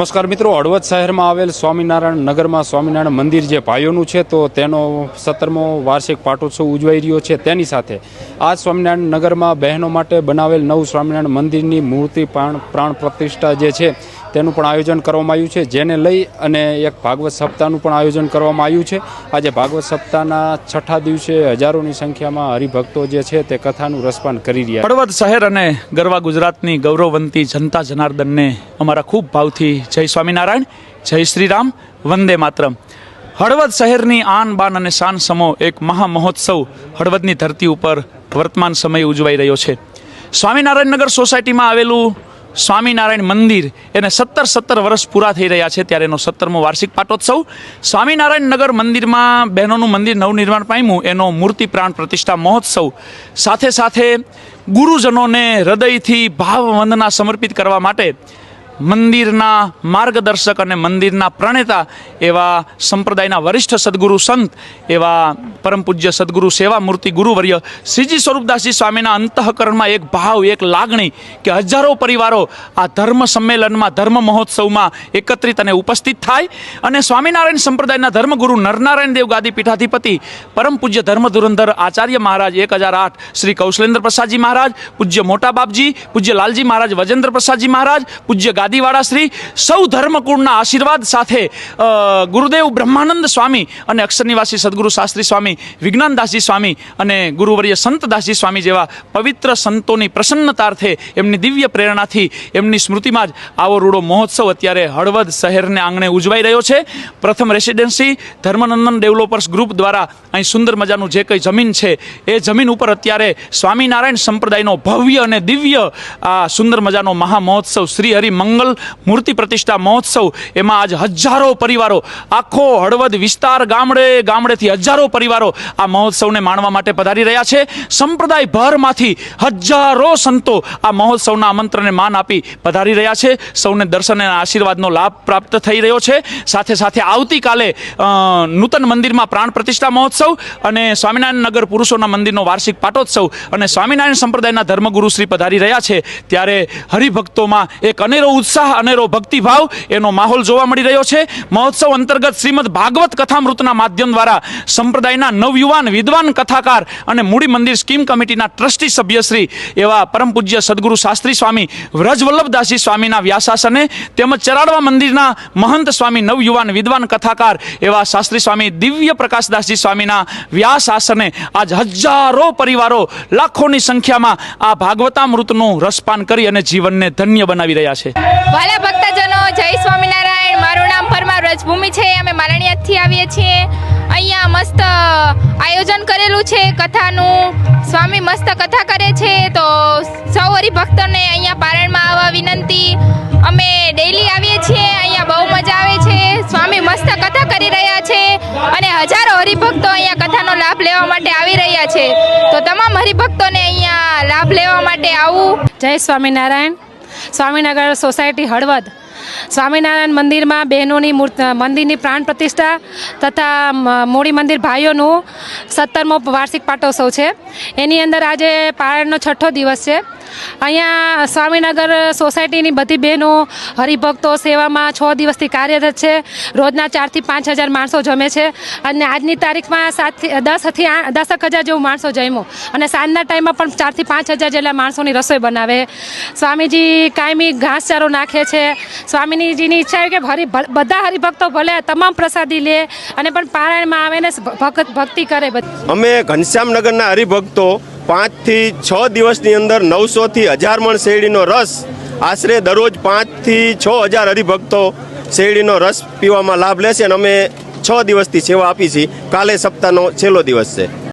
નમસ્કાર મિત્રો, હળવદ શહેરમાં આવેલ સ્વામિનારાયણ નગરમાં સ્વામિનારાયણ મંદિર જે ભાઈઓનું છે, તો તેનો સત્તરમો વાર્ષિક પાટોત્સવ ઉજવાઈ રહ્યો છે. તેની સાથે આ સ્વામિનારાયણ નગરમાં બહેનો માટે બનાવેલ નવ સ્વામિનારાયણ મંદિરની મૂર્તિ પ્રાણ પ્રાણ પ્રતિષ્ઠા જે છે તેનું પણ આયોજન કરવામાં આવ્યું છે, જેને લઈ અને એક ભાગવત સપ્તાહનું પણ આયોજન કરવામાં આવ્યું છે. આજે ભાગવત સપ્તાહના છઠ્ઠા દિવસે હજારોની સંખ્યામાં હરિભક્તો જે છે તે કથાનું રસપાન કરી રહ્યા પર્વત, શહેર અને ગરવા ગુજરાતની ગૌરવવંતી જનતા જનાર્દનને અમારા ખૂબ ભાવથી જય સ્વામિનારાયણ, જય શ્રીરામ, વંદે માતરમ. હળવદ શહેરની આન બાન અને શાન સમો એક મહા મહોત્સવ હળવદની ધરતી ઉપર વર્તમાન સમયે ઉજવાઈ રહ્યો છે. સ્વામિનારાયણનગર સોસાયટીમાં આવેલું સ્વામિનારાયણ મંદિર એને સત્તર સત્તર વર્ષ પૂરા થઈ રહ્યા છે ત્યારે એનો સત્તરમો વાર્ષિક પાટોત્સવ. સ્વામિનારાયણ નગર મંદિરમાં બહેનોનું મંદિર નવનિર્માણ પામ્યું. એનો મૂર્તિ પ્રાણ પ્રતિષ્ઠા મહોત્સવ. સાથે સાથે ગુરુજનોને હૃદયથી ભાવ વંદના સમર્પિત કરવા માટે મંદિરના માર્ગદર્શક અને મંદિરના પ્રણેતા એવા સંપ્રદાયના વરિષ્ઠ સદગુરુ સંત એવા પરમ પૂજ્ય સદગુરુ સેવા મૂર્તિ ગુરુવર્ય શ્રીજી સ્વરૂપદાસજી સ્વામીના અંતઃકરણમાં એક ભાવ, એક લાગણી કે હજારો પરિવારો આ ધર્મ સંમેલનમાં, ધર્મ મહોત્સવમાં એકત્રિત અને ઉપસ્થિત થાય અને સ્વામિનારાયણ સંપ્રદાયના ધર્મગુરુ નરનારાયણ દેવ ગાદી પીઠાધિપતિ પરમ પૂજ્ય ધર્મ ધુરંધર આચાર્ય મહારાજ એક હજાર આઠ શ્રી કૌશલેન્દ્ર પ્રસાદજી મહારાજ, પૂજ્ય મોટા બાપજી, પૂજ્ય લાલજી મહારાજ, વજેન્દ્ર પ્રસાદજી મહારાજ, પૂજ્ય ગાદીવાળા શ્રી, સૌ ધર્મકુળના આશીર્વાદ સાથે ગુરુદેવ બ્રહ્માનંદ સ્વામી અને અક્ષરનિવાસી સદગુરુ શાસ્ત્રી સ્વામી વિજ્ઞાનદાસજી સ્વામી અને ગુરુવર્ય સંતદાસજી સ્વામી જેવા પવિત્ર સંતોની પ્રસન્નતાર્થે એમની દિવ્ય પ્રેરણાથી એમની સ્મૃતિમાં જ આવો રૂડો મહોત્સવ અત્યારે હળવદ શહેરને આંગણે ઉજવાઈ રહ્યો છે. પ્રથમ રેસિડેન્સી ધર્મનંદન ડેવલપર્સ ગ્રુપ દ્વારા અહીં સુંદર મજાનું જે કંઈ જમીન છે, એ જમીન ઉપર અત્યારે સ્વામિનારાયણ સંપ્રદાયનો ભવ્ય અને દિવ્ય આ સુંદર મજાનો મહા મહોત્સવ શ્રી હરિ મંગલ મૂર્તિ પ્રતિષ્ઠા મહોત્સવ, એમાં આજ હજારો પરિવારો, આખો હળવદ વિસ્તાર ગામડે ગામડેથી હજારો પરિવારો આ મહોત્સવને માણવા માટે પધારી રહ્યા છે. સંપ્રદાય ભરમાંથી હજારો સંતો આ મહોત્સવના આમંત્રણને માન આપી પધારી રહ્યા છે. સૌને દર્શન અને આશીર્વાદનો લાભ પ્રાપ્ત થઈ રહ્યો છે. સાથે સાથે આવતીકાલે નૂતન મંદિરમાં પ્રાણ પ્રતિષ્ઠા મહોત્સવ અને સ્વામિનારાયણ નગર પુરુષોના મંદિરનો વાર્ષિક પાટોત્સવ અને સ્વામિનારાયણ સંપ્રદાયના ધર્મગુરુ શ્રી પધારી રહ્યા છે. ત્યારે હરિભક્તોમાં એક અનેરો ઉત્સાહ, અનેરો ભક્તિભાવ એનો માહોલ જોવા મળી રહ્યો છે. મહોત્સવ અંતર્ગત શ્રીમદ ભાગવત કથામૃતના માધ્યમ દ્વારા સંપ્રદાયના નવયુવાન વિદ્વાન કથાકાર અને મૂડી મંદિર સ્કીમ કમિટીના ટ્રસ્ટી સભ્યશ્રી એવા પરમ પૂજ્ય સદગુરુ શાસ્ત્રી સ્વામી વ્રજવલ્લભદાસી સ્વામીના વ્યાસાસને તેમજ ચરાડવા મંદિરના મહંત સ્વામી નવયુવાન વિદ્વાન કથાકાર એવા શાસ્ત્રી સ્વામી દિવ્ય પ્રકાશદાસજી સ્વામીના વ્યાસ આસને આજ હજારો પરિવારો લાખોની સંખ્યામાં આ ભાગવતામૃતનું રસપાન કરી અને જીવનને ધન્ય બનાવી રહ્યા છે. ભક્તજનો, જય સ્વામિનારાયણ. રજભૂમિ છે, અમે મારણિયાદથી આવીએ છીએ. અહીંયા મસ્ત આયોજન કરેલું છે કથાનું. સ્વામી મસ્ત કથા કરે છે, તો સૌ હરિભક્તોને અહીંયા પારણમાં આવવા વિનંતી. અમે ડેઈલી આવીએ છીએ, અહીંયા બહુ મજા આવે છે. સ્વામી મસ્ત કથા કરી રહ્યા છે અને હજારો હરિભક્તો અહીંયા કથાનો લાભ લેવા માટે આવી રહ્યા છે. તો તમામ હરિભક્તોને અહીંયા લાભ લેવા માટે આવું. જય સ્વામિનારાયણ. સ્વામિનગર સોસાયટી હળવદ. સ્વામિનારાયણ મંદિરમાં બહેનોની મંદિરની પ્રાણ પ્રતિષ્ઠા તથા, મ- મૂળી મંદિર ભાઈઓનું સત્તરમો વાર્ષિક પાટોત્સવ છે. એની અંદર આજે પારણનો છઠ્ઠો દિવસ છે. અહીંયા સ્વામિનગર સોસાયટીની બધી બહેનો હરિભક્તો સેવામાં છ દિવસથી કાર્યરત છે. રોજના ચારથી પાંચ હજાર માણસો જમે છે અને આજની તારીખમાં સાતથી, દસથી દસક હજાર જેવું માણસો જમ્યું. અને સાંજના ટાઈમમાં પણ ચારથી પાંચ હજાર જેટલા માણસોની રસોઈ બનાવે. સ્વામીજી કાયમી ઘાસચારો નાખે છે. સ્વામીજીની ઈચ્છા કે હરિ બધા હરિભક્તો ભલે તમામ પ્રસાદી લે અને પણ પારાયણમાં આવે ને ભક્ત, ભક્તિ કરે બધી. અમે ઘનશ્યામનગરના હરિભક્તો પાંચથી છ દિવસની અંદર નવસોથી હજાર મણ શેરડીનો રસ આશરે દરરોજ પાંચથી છ હજાર હરિભક્તો શેરડીનો રસ પીવામાં લાભ લેશે અને અમે છ દિવસથી સેવા આપી છીએ. કાલે સપ્તાહનો છેલ્લો દિવસ છે.